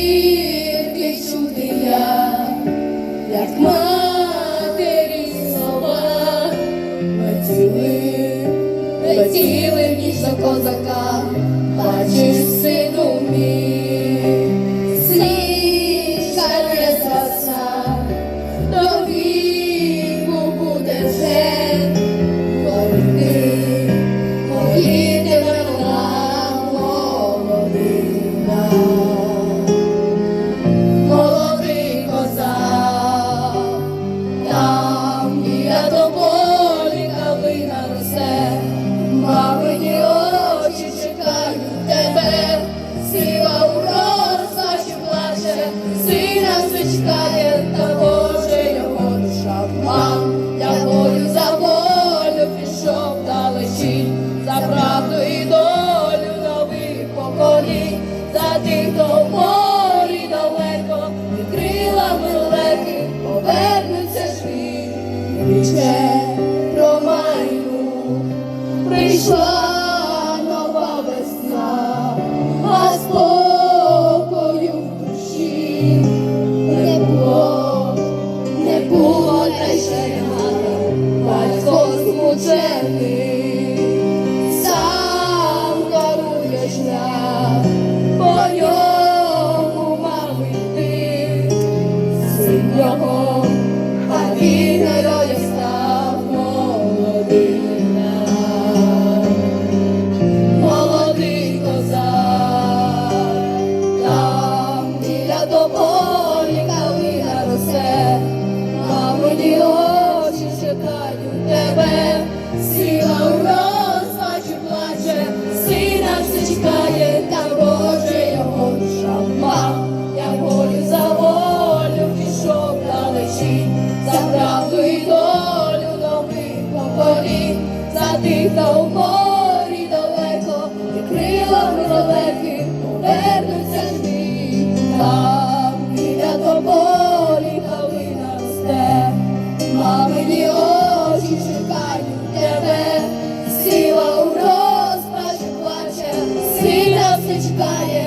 тільки чути я, як матері слова летіли, летіли ніч до козака, бачиш, чекає, та Боже його душа мам, якою за волю пішов далечі, за правду і долю нових поколінь, за тих, хто в далеко, крилами легкі повернуться живі. Річе про прийшла за у морі далеко, і крилами далеки повернуться живі, там біля тополі калина росте, мамині очі чекають тебе, сіла у розпачі плаче, сина все чекає,